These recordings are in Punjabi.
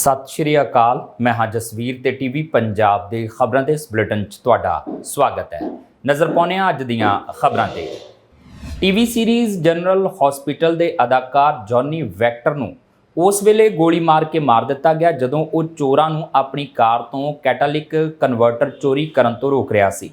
ਸਤਿ ਸ਼੍ਰੀ ਅਕਾਲ। ਮੈਂ ਹਾਂ ਜਸਵੀਰ ਤੇ ਟੀਵੀ ਪੰਜਾਬ ਦੇ ਖਬਰਾਂ ਦੇ ਇਸ ਬੁਲੇਟਿਨ 'ਚ ਤੁਹਾਡਾ ਸਵਾਗਤ ਹੈ। ਨਜ਼ਰ ਪਾਉਂਦੇ ਹਾਂ ਅੱਜ ਦੀਆਂ ਖਬਰਾਂ ਤੇ। ਟੀਵੀ ਸੀਰੀਜ਼ ਜਨਰਲ ਹਸਪੀਟਲ ਦੇ ਅਦਾਕਾਰ ਜੌਨੀ ਵੈਕਟਰ ਨੂੰ ਉਸ ਵੇਲੇ ਗੋਲੀ ਮਾਰ ਕੇ ਮਾਰ ਦਿੱਤਾ ਗਿਆ ਜਦੋਂ ਉਹ ਚੋਰਾਂ ਨੂੰ ਆਪਣੀ ਕਾਰ ਤੋਂ ਕੈਟਾਲਿਕ ਕਨਵਰਟਰ ਚੋਰੀ ਕਰਨ ਤੋਂ ਰੋਕ ਰਿਹਾ ਸੀ।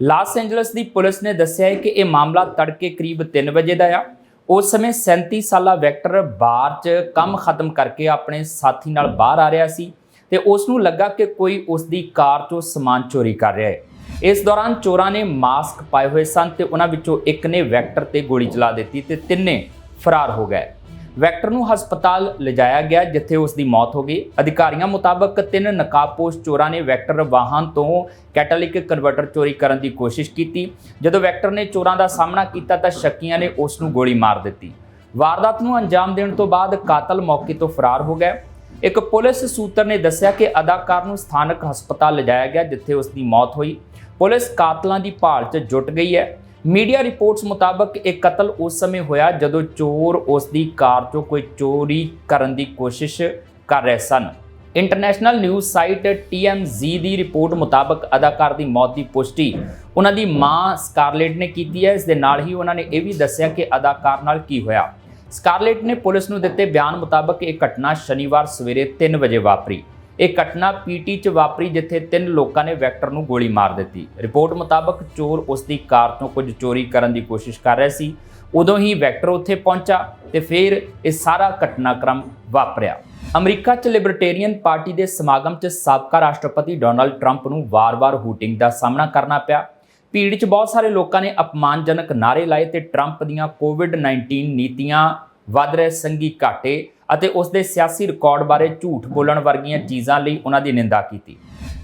ਲਾਸ ਐਂਜਲਸ ਦੀ ਪੁਲਿਸ ਨੇ ਦੱਸਿਆ ਹੈ ਕਿ ਇਹ ਮਾਮਲਾ ਤੜਕੇ ਕਰੀਬ 3 ਵਜੇ ਦਾ ਆ। ਉਸ ਸਮੇਂ 37 ਸਾਲਾ ਵੈਕਟਰ ਬਾਰ 'ਚ ਕੰਮ ਖਤਮ ਕਰਕੇ ਆਪਣੇ ਸਾਥੀ ਨਾਲ ਬਾਹਰ ਆ ਰਿਹਾ ਸੀ ਤੇ ਉਸ ਨੂੰ ਲੱਗਾ ਕਿ ਕੋਈ ਉਸ ਦੀ ਕਾਰ 'ਚੋਂ ਸਮਾਨ ਚੋਰੀ ਕਰ ਰਿਹਾ ਹੈ। ਇਸ ਦੌਰਾਨ ਚੋਰਾਂ ਨੇ ਮਾਸਕ ਪਾਏ ਹੋਏ ਸਨ ਤੇ ਉਹਨਾਂ ਵਿੱਚੋਂ ਇੱਕ ਨੇ ਵੈਕਟਰ ਤੇ ਗੋਲੀ ਚਲਾ ਦਿੱਤੀ ਤੇ ਤਿੰਨੇ ਫਰਾਰ ਹੋ ਗਏ। ਵੈਕਟਰ ਨੂੰ ਹਸਪਤਾਲ ਲਿਜਾਇਆ ਗਿਆ, ਜਿੱਥੇ ਉਸ ਦੀ ਮੌਤ ਹੋ ਗਈ। ਅਧਿਕਾਰੀਆਂ ਮੁਤਾਬਕ ਤਿੰਨ ਨਕਾਬਪੋਸ਼ ਚੋਰਾਂ ਨੇ ਵੈਕਟਰ ਵਾਹਨ ਤੋਂ ਕੈਟਾਲਿਕ ਕਨਵਰਟਰ ਚੋਰੀ ਕਰਨ ਦੀ ਕੋਸ਼ਿਸ਼ ਕੀਤੀ। ਜਦੋਂ ਵੈਕਟਰ ਨੇ ਚੋਰਾਂ ਦਾ ਸਾਹਮਣਾ ਕੀਤਾ ਤਾਂ ਸ਼ੱਕੀਆਂ ਨੇ ਉਸ ਨੂੰ ਗੋਲੀ ਮਾਰ ਦਿੱਤੀ। ਵਾਰਦਾਤ ਨੂੰ ਅੰਜਾਮ ਦੇਣ ਤੋਂ ਬਾਅਦ ਕਾਤਲ ਮੌਕੇ ਤੋਂ ਫਰਾਰ ਹੋ ਗਿਆ ਇੱਕ ਪੁਲਿਸ ਸੂਤਰ ਨੇ ਦੱਸਿਆ ਕਿ ਅਦਾਕਾਰ ਨੂੰ ਸਥਾਨਕ ਹਸਪਤਾਲ ਲਿਜਾਇਆ ਗਿਆ, ਜਿੱਥੇ ਉਸ ਦੀ ਮੌਤ ਹੋਈ। ਪੁਲਿਸ ਕਾਤਲਾਂ ਦੀ ਭਾਲ 'ਚ ਜੁਟ ਗਈ ਹੈ। ਮੀਡੀਆ ਰਿਪੋਰਟਸ ਮੁਤਾਬਕ ਇਹ ਕਤਲ ਉਸ ਸਮੇਂ ਹੋਇਆ ਜਦੋਂ ਚੋਰ ਉਸ ਦੀ ਕਾਰ 'ਚੋਂ ਕੋਈ ਚੋਰੀ ਕਰਨ ਦੀ ਕੋਸ਼ਿਸ਼ ਕਰ ਰਹੇ ਸਨ। ਇੰਟਰਨੈਸ਼ਨਲ ਨਿਊਜ਼ ਸਾਈਟ TMZ ਦੀ ਰਿਪੋਰਟ ਮੁਤਾਬਕ ਅਦਾਕਾਰ ਦੀ ਮੌਤ ਦੀ ਪੁਸ਼ਟੀ ਉਹਨਾਂ ਦੀ ਮਾਂ ਸਕਾਰਲੇਟ ਨੇ ਕੀਤੀ ਹੈ। ਇਸ ਦੇ ਨਾਲ ਹੀ ਉਹਨਾਂ ਨੇ ਇਹ ਵੀ ਦੱਸਿਆ ਕਿ ਅਦਾਕਾਰ ਨਾਲ ਕੀ ਹੋਇਆ। ਸਕਾਰਲੇਟ ਨੇ ਪੁਲਿਸ ਨੂੰ ਦਿੱਤੇ ਬਿਆਨ ਮੁਤਾਬਕ ਇਹ ਘਟਨਾ ਸ਼ਨੀਵਾਰ ਸਵੇਰੇ 3 ਵਜੇ ਵਾਪਰੀ। ਇਹ ਘਟਨਾ ਪੀਟੀ 'ਚ ਵਾਪਰੀ ਜਿੱਥੇ ਤਿੰਨ ਲੋਕਾਂ ਨੇ ਵੈਕਟਰ ਨੂੰ ਗੋਲੀ ਮਾਰ ਦਿੱਤੀ। ਰਿਪੋਰਟ ਮੁਤਾਬਕ ਚੋਰ ਉਸ ਦੀ ਕਾਰ ਤੋਂ ਕੁਝ ਚੋਰੀ ਕਰਨ ਦੀ ਕੋਸ਼ਿਸ਼ ਕਰ ਰਿਹਾ ਸੀ। ਉਦੋਂ ਹੀ ਵੈਕਟਰ ਉੱਥੇ ਪਹੁੰਚਾ ਤੇ ਫਿਰ ਇਹ ਸਾਰਾ ਘਟਨਾਕ੍ਰਮ ਵਾਪਰਿਆ। ਅਮਰੀਕਾ 'ਚ ਲਿਬਰਟੇਰੀਅਨ ਪਾਰਟੀ ਦੇ ਸਮਾਗਮ 'ਚ ਸਾਬਕਾ ਰਾਸ਼ਟਰਪਤੀ ਡੋਨਲਡ ਟਰੰਪ ਨੂੰ ਵਾਰ-ਵਾਰ ਹੂਟਿੰਗ ਦਾ ਸਾਹਮਣਾ ਕਰਨਾ ਪਿਆ। ਭੀੜ 'ਚ ਬਹੁਤ ਸਾਰੇ ਲੋਕਾਂ ਨੇ ਅਪਮਾਨਜਨਕ ਨਾਰੇ ਲਾਏ ਤੇ ਟਰੰਪ ਦੀਆਂ ਕੋਵਿਡ-19 ਨੀਤੀਆਂ ਵੱਧ ਰਹੇ ਸੰਗੀ ਘਾਟੇ ਅਤੇ ਉਸ ਦੇ ਸਿਆਸੀ ਰਿਕਾਰਡ ਬਾਰੇ ਝੂਠ ਬੋਲਣ ਵਰਗੀਆਂ ਚੀਜ਼ਾਂ ਲਈ ਉਹਨਾਂ ਦੀ ਨਿੰਦਾ ਕੀਤੀ।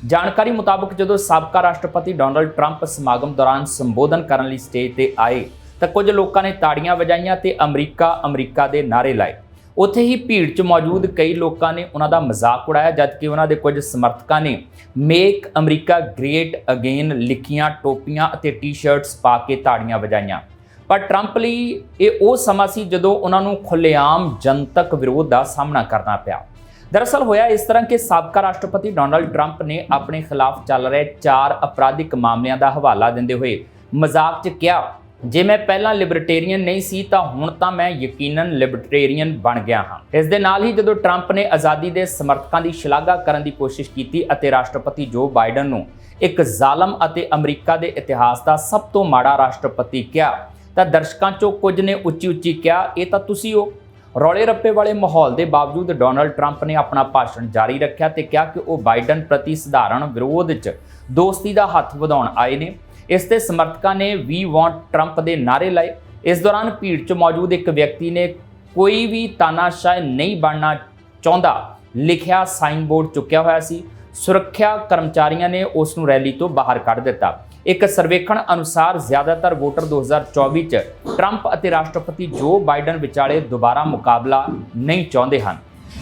ਜਾਣਕਾਰੀ ਮੁਤਾਬਕ ਜਦੋਂ ਸਾਬਕਾ ਰਾਸ਼ਟਰਪਤੀ ਡੋਨਲਡ ਟਰੰਪ ਸਮਾਗਮ ਦੌਰਾਨ ਸੰਬੋਧਨ ਕਰਨ ਲਈ ਸਟੇਜ ਤੇ ਆਏ, ਤਾਂ ਕੁਝ ਲੋਕਾਂ ਨੇ ਤਾੜੀਆਂ ਵਜਾਈਆਂ ਤੇ ਅਮਰੀਕਾ ਅਮਰੀਕਾ ਦੇ ਨਾਰੇ ਲਾਏ। ਉੱਥੇ ਹੀ ਭੀੜ 'ਚ ਮੌਜੂਦ ਕਈ ਲੋਕਾਂ ਨੇ ਉਹਨਾਂ ਦਾ ਮਜ਼ਾਕ ਉਡਾਇਆ, ਜਦਕਿ ਉਹਨਾਂ ਦੇ ਕੁਝ ਸਮਰਥਕਾਂ ਨੇ ਮੇਕ ਅਮਰੀਕਾ ਗ੍ਰੇਟ ਅਗੇਨ ਲਿਖੀਆਂ ਟੋਪੀਆਂ ਅਤੇ ਟੀ-ਸ਼ਰਟਸ ਪਾ ਕੇ ਤਾੜੀਆਂ ਵਜਾਈਆਂ। ਪਰ ਟਰੰਪ ਲਈ ਇਹ ਉਹ ਸਮਾਂ ਸੀ ਜਦੋਂ ਉਹਨਾਂ ਨੂੰ ਖੁੱਲੇਆਮ ਜਨਤਕ ਵਿਰੋਧ ਦਾ ਸਾਹਮਣਾ ਕਰਨਾ ਪਿਆ। ਦਰਅਸਲ ਹੋਇਆ ਇਸ ਤਰ੍ਹਾਂ ਕਿ ਸਾਬਕਾ ਰਾਸ਼ਟਰਪਤੀ ਡੋਨਲਡ ਟਰੰਪ ਨੇ ਆਪਣੇ ਖਿਲਾਫ ਚੱਲ ਰਹੇ ਚਾਰ ਅਪਰਾਧਿਕ ਮਾਮਲਿਆਂ ਦਾ ਹਵਾਲਾ ਦਿੰਦੇ ਹੋਏ ਮਜ਼ਾਕ 'ਚ ਕਿਹਾ, ਜੇ ਮੈਂ ਪਹਿਲਾਂ ਲਿਬਰਟੇਰੀਅਨ ਨਹੀਂ ਸੀ ਤਾਂ ਹੁਣ ਤਾਂ ਮੈਂ ਯਕੀਨਨ ਲਿਬਰਟੇਰੀਅਨ ਬਣ ਗਿਆ ਹਾਂ। ਇਸ ਦੇ ਨਾਲ ਹੀ ਜਦੋਂ ਟਰੰਪ ਨੇ ਆਜ਼ਾਦੀ ਦੇ ਸਮਰਥਕਾਂ ਦੀ ਸ਼ਲਾਘਾ ਕਰਨ ਦੀ ਕੋਸ਼ਿਸ਼ ਕੀਤੀ ਅਤੇ ਰਾਸ਼ਟਰਪਤੀ ਜੋ ਬਾਈਡਨ ਨੂੰ ਇੱਕ ਜ਼ਾਲਮ ਅਤੇ ਅਮਰੀਕਾ ਦੇ ਇਤਿਹਾਸ ਦਾ ਸਭ ਤੋਂ ਮਾੜਾ ਰਾਸ਼ਟਰਪਤੀ ਕਿਹਾ ਤਾਂ ਦਰਸ਼ਕਾਂ 'ਚੋਂ ਕੁਝ ਨੇ ਉੱਚੀ-ਉੱਚੀ ਕਿਹਾ, ਇਹ ਤਾਂ ਤੁਸੀਂ ਹੋ। ਰੌਲੇ ਰੱਪੇ ਵਾਲੇ ਮਾਹੌਲ ਦੇ ਬਾਵਜੂਦ ਡੋਨਲਡ ਟਰੰਪ ਨੇ ਆਪਣਾ ਭਾਸ਼ਣ ਜਾਰੀ ਰੱਖਿਆ ਤੇ ਕਿਹਾ ਕਿ ਉਹ ਬਾਈਡਨ ਪ੍ਰਤੀ ਸਧਾਰਨ ਵਿਰੋਧ 'ਚ ਦੋਸਤੀ ਦਾ ਹੱਥ ਵਧਾਉਣ ਆਏ ਨੇ। ਇਸ ਤੇ ਸਮਰਥਕਾਂ ਨੇ ਵੀ ਵਾਂਟ ਟਰੰਪ ਦੇ ਨਾਰੇ ਲਾਏ। ਇਸ ਦੌਰਾਨ ਭੀੜ 'ਚ ਮੌਜੂਦ ਇੱਕ ਵਿਅਕਤੀ ਨੇ ਕੋਈ ਵੀ ਤਾਨਾਸ਼ਾਹ ਨਹੀਂ ਬਣਨਾ ਚਾਹੁੰਦਾ, ਲਿਖਿਆ ਸਾਈਨ ਬੋਰਡ ਚੁੱਕਿਆ ਹੋਇਆ ਸੀ। ਸੁਰੱਖਿਆ ਕਰਮਚਾਰੀਆਂ ਨੇ ਉਸ ਨੂੰ ਰੈਲੀ ਤੋਂ ਬਾਹਰ ਕੱਢ ਦਿੱਤਾ। ਇੱਕ ਸਰਵੇਖਣ ਅਨੁਸਾਰ ਜ਼ਿਆਦਾਤਰ ਵੋਟਰ 2024 ਚ ਟਰੰਪ ਅਤੇ ਰਾਸ਼ਟਰਪਤੀ ਜੋ ਬਾਈਡਨ ਵਿਚਾਲੇ ਦੁਬਾਰਾ ਮੁਕਾਬਲਾ ਨਹੀਂ ਚਾਹੁੰਦੇ ਹਨ।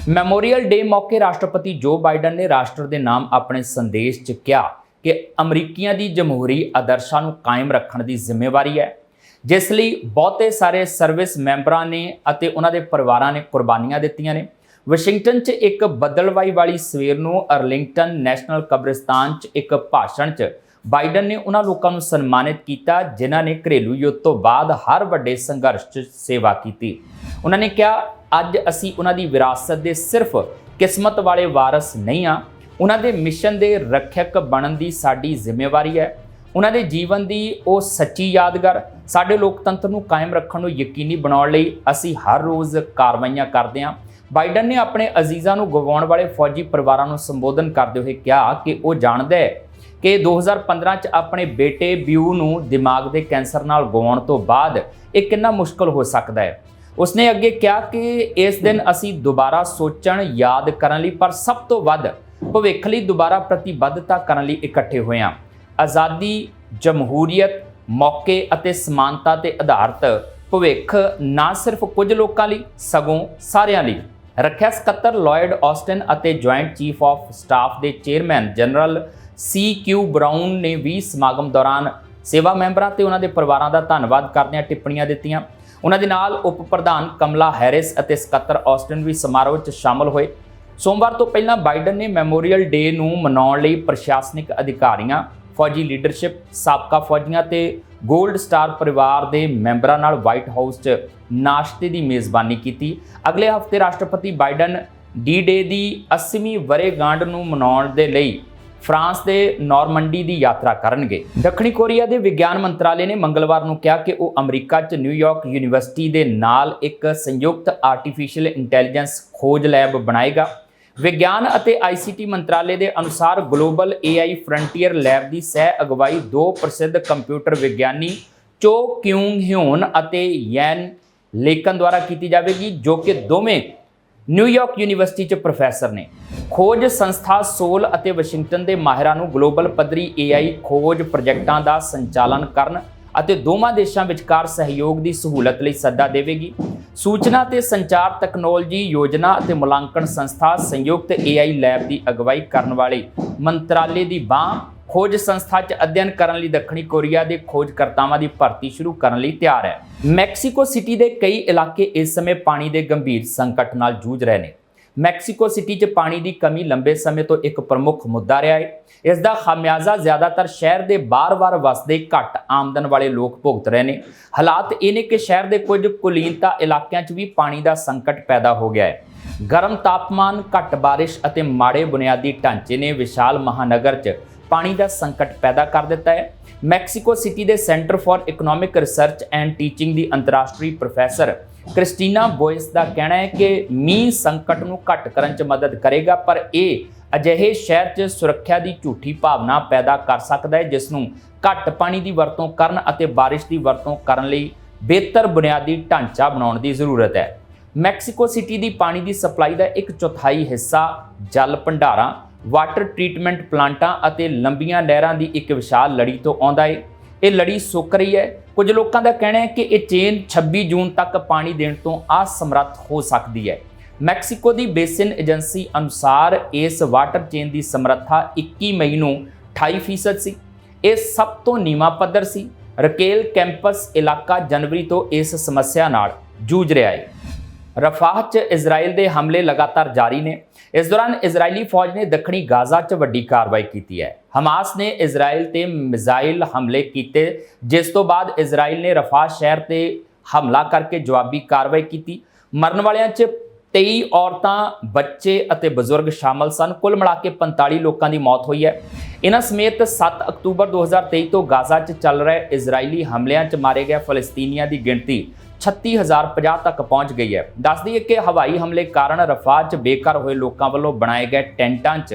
ਮੈਮੋਰੀਅਲ ਡੇ ਮੌਕੇ ਰਾਸ਼ਟਰਪਤੀ ਜੋ ਬਾਈਡਨ ਨੇ ਰਾਸ਼ਟਰ ਦੇ ਨਾਮ ਆਪਣੇ ਸੰਦੇਸ਼ 'ਚ ਕਿਹਾ ਕਿ ਅਮਰੀਕੀਆਂ ਦੀ ਜਮਹੂਰੀ ਆਦਰਸ਼ਾਂ ਨੂੰ ਕਾਇਮ ਰੱਖਣ ਦੀ ਜ਼ਿੰਮੇਵਾਰੀ ਹੈ, ਜਿਸ ਲਈ ਬਹੁਤੇ ਸਾਰੇ ਸਰਵਿਸ ਮੈਂਬਰਾਂ ਨੇ ਅਤੇ ਉਹਨਾਂ ਦੇ ਪਰਿਵਾਰਾਂ ਨੇ ਕੁਰਬਾਨੀਆਂ ਦਿੱਤੀਆਂ ਨੇ। ਵਾਸ਼ਿੰਗਟਨ 'ਚ ਇੱਕ ਬੱਦਲਵਾਈ ਵਾਲੀ ਸਵੇਰ ਨੂੰ ਅਰਲਿੰਗਟਨ ਨੈਸ਼ਨਲ ਕਬਰਿਸਤਾਨ 'ਚ ਇੱਕ ਭਾਸ਼ਣ 'ਚ ਬਾਈਡਨ ਨੇ ਉਹਨਾਂ ਲੋਕਾਂ ਨੂੰ ਸਨਮਾਨਿਤ ਕੀਤਾ, ਜਿਨ੍ਹਾਂ ਨੇ ਘਰੇਲੂ ਯੁੱਧ ਤੋਂ ਬਾਅਦ ਹਰ ਵੱਡੇ ਸੰਘਰਸ਼ 'ਚ ਸੇਵਾ ਕੀਤੀ। ਉਹਨਾਂ ਨੇ ਕਿਹਾ, ਅੱਜ ਅਸੀਂ ਉਹਨਾਂ ਦੀ ਵਿਰਾਸਤ ਦੇ ਸਿਰਫ ਕਿਸਮਤ ਵਾਲੇ ਵਾਰਸ ਨਹੀਂ ਆ ਉਹਨਾਂ ਦੇ ਮਿਸ਼ਨ ਦੇ ਰੱਖਿਅਕ ਬਣਨ ਦੀ ਸਾਡੀ ਜ਼ਿੰਮੇਵਾਰੀ ਹੈ। ਉਹਨਾਂ ਦੇ ਜੀਵਨ ਦੀ ਉਹ ਸੱਚੀ ਯਾਦਗਾਰ ਸਾਡੇ ਲੋਕਤੰਤਰ ਨੂੰ ਕਾਇਮ ਰੱਖਣ ਨੂੰ ਯਕੀਨੀ ਬਣਾਉਣ ਲਈ ਅਸੀਂ ਹਰ ਰੋਜ਼ ਕਾਰਵਾਈਆਂ ਕਰਦੇ ਹਾਂ। ਬਾਈਡਨ ਨੇ ਆਪਣੇ ਅਜ਼ੀਜ਼ਾਂ ਨੂੰ ਗਵਾਉਣ ਵਾਲੇ ਫੌਜੀ ਪਰਿਵਾਰਾਂ ਨੂੰ ਸੰਬੋਧਨ ਕਰਦੇ ਹੋਏ ਕਿਹਾ ਕਿ ਉਹ ਜਾਣਦਾ ਹੈ ਕਿ 2015 ਚ ਆਪਣੇ ਬੇਟੇ ਬਿਊ ਨੂੰ ਦਿਮਾਗ ਦੇ ਕੈਂਸਰ ਨਾਲ ਗਵਾਉਣ ਤੋਂ ਬਾਅਦ ਇਹ ਕਿੰਨਾ ਮੁਸ਼ਕਲ ਹੋ ਸਕਦਾ ਹੈ? ਉਸਨੇ ਅੱਗੇ ਕਿਹਾ ਕਿ ਇਸ ਦਿਨ ਅਸੀਂ ਦੁਬਾਰਾ ਸੋਚਣ, ਯਾਦ ਕਰਨ ਲਈ, ਪਰ ਸਭ ਤੋਂ ਵੱਧ ਭਵਿੱਖ ਲਈ ਦੁਬਾਰਾ ਪ੍ਰਤੀਬੱਧਤਾ ਕਰਨ ਲਈ ਇਕੱਠੇ ਹੋਏ ਹਾਂ। ਆਜ਼ਾਦੀ, ਜਮਹੂਰੀਅਤ, ਮੌਕੇ ਅਤੇ ਸਮਾਨਤਾ ਤੇ ਆਧਾਰਿਤ ਭਵਿੱਖ ਨਾ ਸਿਰਫ ਕੁਝ ਲੋਕਾਂ ਲਈ, ਸਗੋਂ ਸਾਰਿਆਂ ਲਈ। ਰੱਖਿਆ ਸਕੱਤਰ ਲਾਇਡ ਆਸਟਨ ਅਤੇ ਜੁਆਇੰਟ ਚੀਫ ਆਫ ਸਟਾਫ ਦੇ chairman general C Q Brown ਨੇ ਵੀ ਸਮਾਗਮ ਦੌਰਾਨ ਸੇਵਾ ਮੈਂਬਰਾਂ ਤੇ ਉਹਨਾਂ ਦੇ ਪਰਿਵਾਰਾਂ ਦਾ ਧੰਨਵਾਦ ਕਰਦਿਆਂ ਟਿੱਪਣੀਆਂ ਦਿੱਤੀਆਂ। ਉਹਨਾਂ ਦੇ ਨਾਲ ਉਪ ਪ੍ਰਧਾਨ ਕਮਲਾ ਹੈਰਿਸ ਅਤੇ ਸਕੱਤਰ ਆਸਟਨ ਵੀ ਸਮਾਰੋਹ 'ਚ ਸ਼ਾਮਲ ਹੋਏ। ਸੋਮਵਾਰ ਤੋਂ ਪਹਿਲਾਂ ਬਾਈਡਨ ਨੇ ਮੈਮੋਰੀਅਲ ਡੇ ਨੂੰ ਮਨਾਉਣ ਲਈ ਪ੍ਰਸ਼ਾਸਨਿਕ ਅਧਿਕਾਰੀਆਂ, ਫੌਜੀ ਲੀਡਰਸ਼ਿਪ, ਸਾਬਕਾ ਫੌਜੀਆਂ ਤੇ 골ਡ ਸਟਾਰ ਪਰਿਵਾਰ ਦੇ ਮੈਂਬਰਾਂ ਨਾਲ ਵਾਈਟ ਹਾਊਸ 'ਚ ਨਾਸ਼ਤੇ ਦੀ ਮੇਜ਼ਬਾਨੀ ਕੀਤੀ। ਅਗਲੇ ਹਫ਼ਤੇ ਰਾਸ਼ਟਰਪਤੀ ਬਾਈਡਨ ਡੀ ਡੇ ਦੀ 80ਵੀਂ ਵਰ੍ਹੇਗੰਢ ਨੂੰ ਮਨਾਉਣ ਦੇ ਲਈ ਫਰਾਂਸ ਦੇ ਨਾਰਮੰਡੀ ਦੀ ਯਾਤਰਾ ਕਰਨਗੇ। ਦੱਖਣੀ ਕੋਰੀਆ ਦੇ ਵਿਗਿਆਨ ਮੰਤਰਾਲੇ ਨੇ ਮੰਗਲਵਾਰ ਨੂੰ ਕਿਹਾ ਕਿ ਉਹ ਅਮਰੀਕਾ 'ਚ ਨਿਊਯਾਰਕ ਯੂਨੀਵਰਸਿਟੀ ਦੇ ਨਾਲ ਇੱਕ ਸੰਯੁਕਤ ਆਰਟੀਫੀਸ਼ੀਅਲ ਇੰਟੈਲੀਜੈਂਸ ਖੋਜ ਲੈਬ ਬਣਾਏਗਾ। ਵਿਗਿਆਨ ਅਤੇ ਆਈਸੀਟੀ ਮੰਤਰਾਲੇ ਦੇ ਅਨੁਸਾਰ ਗਲੋਬਲ AI ਫਰੰਟੀਅਰ ਲੈਬ ਦੀ ਸਹਿ ਅਗਵਾਈ ਦੋ ਪ੍ਰਸਿੱਧ ਕੰਪਿਊਟਰ ਵਿਗਿਆਨੀ ਚੋ ਕਿਉਂਗ ਹਿਉਨ ਅਤੇ ਯੈਨ ਲੇਕਨ ਦੁਆਰਾ ਕੀਤੀ ਜਾਵੇਗੀ, ਜੋ ਕਿ ਦੋਵੇਂ ਨਿਊਯਾਰਕ ਯੂਨੀਵਰਸਿਟੀ 'ਚ ਪ੍ਰੋਫੈਸਰ ਨੇ। ਖੋਜ ਸੰਸਥਾ ਸੋਲ ਅਤੇ ਵਾਸ਼ਿੰਗਟਨ ਦੇ ਮਾਹਿਰਾਂ ਨੂੰ ਗਲੋਬਲ ਪੱਧਰੀ AI ਖੋਜ ਪ੍ਰੋਜੈਕਟਾਂ ਦਾ ਸੰਚਾਲਨ ਕਰਨ ਅਤੇ ਦੋਵਾਂ ਦੇਸ਼ਾਂ ਵਿਚਕਾਰ ਸਹਿਯੋਗ ਦੀ ਸਹੂਲਤ ਲਈ ਸੱਦਾ ਦੇਵੇਗੀ। ਸੂਚਨਾ ਤੇ ਸੰਚਾਰ ਤਕਨਾਲੋਜੀ ਯੋਜਨਾ ਅਤੇ ਮੁਲਾਂਕਣ ਸੰਸਥਾ ਸੰਯੁਕਤ AI ਲੈਬ ਦੀ ਅਗਵਾਈ ਕਰਨ ਵਾਲੇ ਮੰਤਰਾਲੇ ਦੀ ਬਾਹ ਖੋਜ ਸੰਸਥਾ 'ਚ ਅਧਿਐਨ ਕਰਨ ਲਈ ਦੱਖਣੀ ਕੋਰੀਆ ਦੇ ਖੋਜਕਰਤਾਵਾਂ ਦੀ ਭਰਤੀ ਸ਼ੁਰੂ ਕਰਨ ਲਈ ਤਿਆਰ ਹੈ। ਮੈਕਸੀਕੋ ਸਿਟੀ ਦੇ ਕਈ ਇਲਾਕੇ ਇਸ ਸਮੇਂ ਪਾਣੀ ਦੇ ਗੰਭੀਰ ਸੰਕਟ ਨਾਲ ਜੂਝ ਰਹੇ ਨੇ। ਮੈਕਸੀਕੋ ਸਿਟੀ 'ਚ ਪਾਣੀ ਦੀ ਕਮੀ ਲੰਬੇ ਸਮੇਂ ਤੋਂ ਇੱਕ ਪ੍ਰਮੁੱਖ ਮੁੱਦਾ ਰਿਹਾ ਹੈ। ਇਸ ਦਾ ਖਾਮਿਆਜ਼ਾ ਜ਼ਿਆਦਾਤਰ ਸ਼ਹਿਰ ਦੇ ਬਾਰ-ਬਾਰ ਵਸਦੇ ਘੱਟ ਆਮਦਨ ਵਾਲੇ ਲੋਕ ਭੁਗਤ ਰਹੇ ਨੇ। ਹਾਲਾਤ ਇਹ ਨੇ ਕਿ ਸ਼ਹਿਰ ਦੇ ਕੁਝ ਕੁਲੀਨਤਾ ਇਲਾਕਿਆਂ 'ਚ ਵੀ ਪਾਣੀ ਦਾ ਸੰਕਟ ਪੈਦਾ ਹੋ ਗਿਆ ਹੈ। ਗਰਮ ਤਾਪਮਾਨ, ਘੱਟ ਬਾਰਿਸ਼ ਅਤੇ ਮਾੜੇ ਬੁਨਿਆਦੀ ਢਾਂਚੇ ਨੇ ਵਿਸ਼ਾਲ ਮਹਾਨਗਰ 'ਚ ਪਾਣੀ ਦਾ ਸੰਕਟ ਪੈਦਾ ਕਰ ਦਿੱਤਾ ਹੈ। ਮੈਕਸੀਕੋ ਸਿਟੀ ਦੇ centre for economic research and teaching ਦੀ ਅੰਤਰਰਾਸ਼ਟਰੀ ਪ੍ਰੋਫੈਸਰ ਕ੍ਰਿਸਟੀਨਾ ਬੋਇਸ ਦਾ ਕਹਿਣਾ ਹੈ ਕਿ ਮੀਂਹ ਸੰਕਟ ਨੂੰ ਘੱਟ ਕਰਨ 'ਚ ਮਦਦ ਕਰੇਗਾ, ਪਰ ਇਹ ਅਜਿਹੇ ਸ਼ਹਿਰ 'ਚ ਸੁਰੱਖਿਆ ਦੀ ਝੂਠੀ ਭਾਵਨਾ ਪੈਦਾ ਕਰ ਸਕਦਾ ਹੈ, ਜਿਸ ਨੂੰ ਘੱਟ ਪਾਣੀ ਦੀ ਵਰਤੋਂ ਕਰਨ ਅਤੇ ਬਾਰਿਸ਼ ਦੀ ਵਰਤੋਂ ਕਰਨ ਲਈ ਬਿਹਤਰ ਬੁਨਿਆਦੀ ਢਾਂਚਾ ਬਣਾਉਣ ਦੀ ਜ਼ਰੂਰਤ ਹੈ। ਮੈਕਸੀਕੋ ਸਿਟੀ ਦੀ ਪਾਣੀ ਦੀ ਸਪਲਾਈ ਦਾ ਇੱਕ ਚੌਥਾਈ ਹਿੱਸਾ ਜਲ ਭੰਡਾਰਾਂ ਵਾਟਰ ਟ੍ਰੀਟਮੈਂਟ ਪਲਾਂਟਾਂ ਅਤੇ ਲੰਬੀਆਂ ਨਹਿਰਾਂ ਦੀ ਇੱਕ ਵਿਸ਼ਾਲ ਲੜੀ ਤੋਂ ਆਉਂਦਾ ਏ। ਇਹ ਲੜੀ ਸੁੱਕ ਰਹੀ ਹੈ। ਕੁਝ ਲੋਕਾਂ ਦਾ ਕਹਿਣਾ ਹੈ ਕਿ ਇਹ ਚੇਨ 26 ਜੂਨ ਤੱਕ ਪਾਣੀ ਦੇਣ ਤੋਂ ਅਸਮਰੱਥ ਹੋ ਸਕਦੀ ਹੈ। ਮੈਕਸੀਕੋ ਦੀ ਬੇਸਿਨ ਏਜੰਸੀ ਅਨੁਸਾਰ ਇਸ ਵਾਟਰ ਚੇਨ ਦੀ ਸਮਰੱਥਾ 21 ਮਈ ਨੂੰ 28% ਸੀ। ਇਹ ਸਭ ਤੋਂ ਨੀਵਾਂ ਪੱਧਰ ਸੀ। ਰਕੇਲ ਕੈਂਪਸ ਇਲਾਕਾ ਜਨਵਰੀ ਤੋਂ ਇਸ ਸਮੱਸਿਆ ਨਾਲ ਜੂਝ ਰਿਹਾ ਹੈ ਰਫਾਹ 'ਚ ਇਜ਼ਰਾਈਲ ਦੇ ਹਮਲੇ ਲਗਾਤਾਰ ਜਾਰੀ ਨੇ। ਇਸ ਦੌਰਾਨ ਇਜ਼ਰਾਈਲੀ ਫੌਜ ਨੇ ਦੱਖਣੀ ਗਾਜ਼ਾ 'ਚ ਵੱਡੀ ਕਾਰਵਾਈ ਕੀਤੀ ਹੈ। ਹਮਾਸ ਨੇ ਇਜ਼ਰਾਈਲ ਤੇ ਮਿਜ਼ਾਈਲ ਹਮਲੇ ਕੀਤੇ, ਜਿਸ ਤੋਂ ਬਾਅਦ ਇਜ਼ਰਾਈਲ ਨੇ ਰਫਾਹ ਸ਼ਹਿਰ ਤੇ ਹਮਲਾ ਕਰਕੇ ਜਵਾਬੀ ਕਾਰਵਾਈ ਕੀਤੀ। ਮਰਨ ਵਾਲਿਆਂ 'ਚ 23 ਔਰਤਾਂ, ਬੱਚੇ ਅਤੇ ਬਜ਼ੁਰਗ ਸ਼ਾਮਲ ਸਨ। ਕੁੱਲ ਮਿਲਾ ਕੇ 45 ਲੋਕਾਂ ਦੀ ਮੌਤ ਹੋਈ ਹੈ। ਇਹਨਾਂ ਸਮੇਤ 7 ਅਕਤੂਬਰ 2023 ਤੋਂ ਗਾਜ਼ਾ 'ਚ ਚੱਲ ਰਹੇ ਇਜ਼ਰਾਈਲੀ ਹਮਲਿਆਂ 'ਚ ਮਾਰੇ ਗਏ ਫਲਸਤੀਨੀਆਂ ਦੀ ਗਿਣਤੀ 36050 ਤੱਕ ਪਹੁੰਚ ਗਈ ਹੈ। ਦੱਸ ਦਈਏ ਕਿ ਹਵਾਈ ਹਮਲੇ ਕਾਰਨ ਰਫਾਹ 'ਚ ਬੇਕਾਰ ਹੋਏ ਲੋਕਾਂ ਵੱਲੋਂ ਬਣਾਏ ਗਏ ਟੈਂਟਾਂ 'ਚ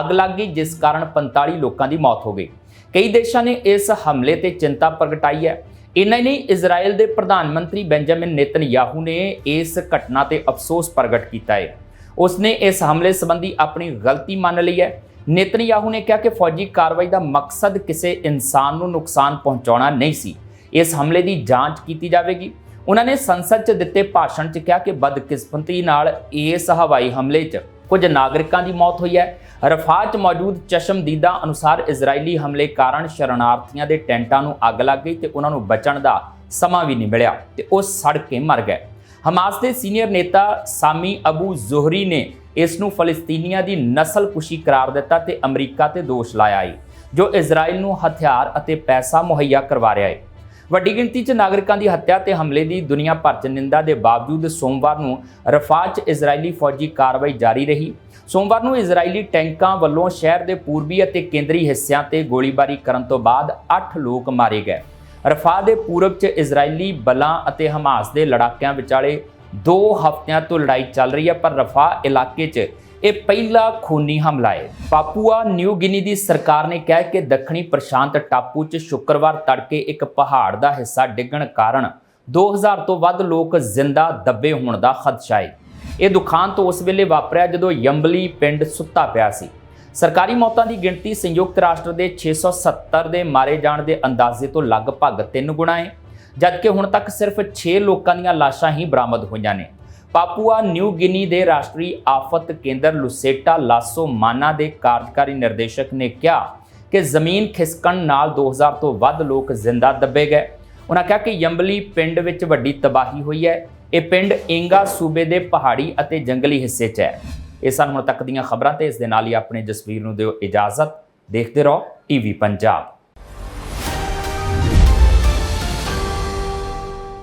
ਅੱਗ ਲੱਗ ਗਈ, ਜਿਸ ਕਾਰਨ 45 ਲੋਕਾਂ ਦੀ ਮੌਤ ਹੋ ਗਈ। ਕਈ ਦੇਸ਼ਾਂ ਨੇ ਇਸ ਹਮਲੇ ਤੇ ਚਿੰਤਾ ਪ੍ਰਗਟਾਈ ਹੈ। ਇੰਨਾ ਹੀ ਨਹੀਂ ਇਜ਼ਰਾਈਲ ਦੇ ਪ੍ਰਧਾਨ ਮੰਤਰੀ ਬੈਂਜਾਮਿਨ ਨੇਤਨਯਾਹੂ ਨੇ ਇਸ ਘਟਨਾ ਤੇ ਅਫਸੋਸ ਪ੍ਰਗਟ ਕੀਤਾ ਹੈ। ਉਸਨੇ ਇਸ ਹਮਲੇ ਸੰਬੰਧੀ ਆਪਣੀ ਗਲਤੀ ਮੰਨ ਲਈ ਹੈ। ਨੇਤਨਯਾਹੂ ਨੇ ਕਿਹਾ ਕਿ ਫੌਜੀ ਕਾਰਵਾਈ ਦਾ ਮਕਸਦ ਕਿਸੇ ਇਨਸਾਨ ਨੂੰ ਨੁਕਸਾਨ ਪਹੁੰਚਾਉਣਾ ਨਹੀਂ ਸੀ। ਇਸ ਹਮਲੇ ਦੀ ਜਾਂਚ ਕੀਤੀ ਜਾਵੇਗੀ। ਉਹਨਾਂ ਨੇ ਸੰਸਦ 'ਚ ਦਿੱਤੇ ਭਾਸ਼ਣ 'ਚ ਕਿਹਾ ਕਿ ਬਦਕਿਸਮਤੀ ਨਾਲ ਇਸ ਹਵਾਈ ਹਮਲੇ 'ਚ ਕੁਝ ਨਾਗਰਿਕਾਂ ਦੀ ਮੌਤ ਹੋਈ ਹੈ। ਰਫਾਹ 'ਚ ਮੌਜੂਦ ਚਸ਼ਮਦੀਦਾ ਅਨੁਸਾਰ ਇਜ਼ਰਾਈਲੀ ਹਮਲੇ ਕਾਰਨ ਸ਼ਰਨਾਰਥੀਆਂ ਦੇ ਟੈਂਟਾਂ ਨੂੰ ਅੱਗ ਲੱਗ ਗਈ ਤੇ ਉਹਨਾਂ ਨੂੰ ਬਚਣ ਦਾ ਸਮਾਂ ਵੀ ਨਹੀਂ ਮਿਲਿਆ ਤੇ ਉਹ ਸੜ ਕੇ ਮਰ ਗਏ। ਹਮਾਸ ਦੇ ਸੀਨੀਅਰ ਨੇਤਾ ਸਾਮੀ ਅਬੂ ਜ਼ੁਹਰੀ ਨੇ ਇਸ ਨੂੰ ਫਲਸਤੀਨੀਆਂ ਦੀ ਨਸਲਕੁਸ਼ੀ ਕਰਾਰ ਦਿੱਤਾ ਤੇ ਅਮਰੀਕਾ ਤੇ ਦੋਸ਼ ਲਾਇਆ ਹੈ ਜੋ ਇਜ਼ਰਾਈਲ ਨੂੰ ਹਥਿਆਰ ਅਤੇ ਪੈਸਾ ਮੁਹੱਈਆ ਕਰਵਾ ਰਿਹਾ ਹੈ ਵੱਡੀ ਗਿਣਤੀ 'ਚ ਨਾਗਰਿਕਾਂ ਦੀ ਹੱਤਿਆ ਤੇ ਹਮਲੇ ਦੀ ਦੁਨੀਆ ਭਰ 'ਚ ਨਿੰਦਾ ਦੇ ਬਾਵਜੂਦ ਸੋਮਵਾਰ ਨੂੰ ਰਫਾਹ 'ਚ ਇਜ਼ਰਾਈਲੀ ਫੌਜੀ ਕਾਰਵਾਈ ਜਾਰੀ ਰਹੀ। ਸੋਮਵਾਰ ਨੂੰ ਇਜ਼ਰਾਈਲੀ ਟੈਂਕਾਂ ਵੱਲੋਂ ਸ਼ਹਿਰ ਦੇ ਪੂਰਬੀ ਅਤੇ ਕੇਂਦਰੀ ਹਿੱਸਿਆਂ ਤੇ ਗੋਲੀਬਾਰੀ ਕਰਨ ਤੋਂ ਬਾਅਦ 8 ਲੋਕ ਮਾਰੇ ਗਏ। ਰਫਾਹ ਦੇ ਪੂਰਬ 'ਚ ਇਜ਼ਰਾਈਲੀ ਬਲਾਂ ਅਤੇ ਹਮਾਸ ਦੇ ਲੜਾਕਿਆਂ ਵਿਚਾਲੇ 2 ਹਫ਼ਤਿਆਂ ਤੋਂ ਲੜਾਈ ਚੱਲ ਰਹੀ ਹੈ, ਪਰ ਰਫਾਹ ਇਲਾਕੇ 'ਚ ਇਹ ਪਹਿਲਾ ਖੂਨੀ ਹਮਲਾ ਹੈ। ਪਾਪੂਆ ਨਿਊ ਗਿਨੀ ਦੀ ਸਰਕਾਰ ਨੇ ਕਿਹਾ ਕਿ ਦੱਖਣੀ ਪ੍ਰਸ਼ਾਂਤ ਟਾਪੂ 'ਚ ਸ਼ੁੱਕਰਵਾਰ ਤੜਕੇ ਇੱਕ ਪਹਾੜ ਦਾ ਹਿੱਸਾ ਡਿੱਗਣ ਕਾਰਨ 2000 ਤੋਂ ਵੱਧ ਲੋਕ ਜ਼ਿੰਦਾ ਦੱਬੇ ਹੋਣ ਦਾ ਖਦਸ਼ਾ ਹੈ। ਇਹ ਦੁਖਾਂਤ ਉਸ ਵੇਲੇ ਵਾਪਰਿਆ ਜਦੋਂ ਯੰਬਲੀ ਪਿੰਡ ਸੁੱਤਾ ਪਿਆ ਸੀ। ਸਰਕਾਰੀ ਮੌਤਾਂ ਦੀ ਗਿਣਤੀ ਸੰਯੁਕਤ ਰਾਸ਼ਟਰ ਦੇ 670 ਦੇ ਮਾਰੇ ਜਾਣ ਦੇ ਅੰਦਾਜ਼ੇ ਤੋਂ ਲਗਭਗ 3 ਗੁਣਾ ਹੈ, ਜਦਕਿ ਹੁਣ ਤੱਕ ਸਿਰਫ 6 ਲੋਕਾਂ ਦੀਆਂ ਲਾਸ਼ਾਂ ਹੀ ਬਰਾਮਦ ਹੋਈਆਂ ਨੇ। ਪਾਪੂਆ ਨਿਊ ਗਿਨੀ ਦੇ ਰਾਸ਼ਟਰੀ ਆਫਤ ਕੇਂਦਰ ਲੁਸੇਟਾ ਲਾਸੋ ਮਾਨਾ ਦੇ ਕਾਰਜਕਾਰੀ ਨਿਰਦੇਸ਼ਕ ਨੇ ਕਿਹਾ ਕਿ ਜ਼ਮੀਨ ਖਿਸਕਣ ਨਾਲ 2000 ਤੋਂ ਵੱਧ ਲੋਕ ਜ਼ਿੰਦਾ ਦੱਬੇ ਗਏ। ਉਹਨਾਂ ਕਿਹਾ ਕਿ ਯੰਬਲੀ ਪਿੰਡ ਵਿੱਚ ਵੱਡੀ ਤਬਾਹੀ ਹੋਈ ਹੈ। ਇਹ ਪਿੰਡ ਇੰਗਾ ਸੂਬੇ ਦੇ ਪਹਾੜੀ ਅਤੇ ਜੰਗਲੀ ਹਿੱਸੇ 'ਚ ਹੈ। ਇਹ ਸਨ ਹੁਣ ਤੱਕ ਦੀਆਂ ਖਬਰਾਂ ਤੇ ਇਸ ਦੇ ਨਾਲ ਹੀ ਆਪਣੇ ਜਸਵੀਰ ਨੂੰ ਦਿਓ ਇਜਾਜ਼ਤ। ਦੇਖਦੇ ਰਹੋ ਟੀਵੀ ਪੰਜਾਬ।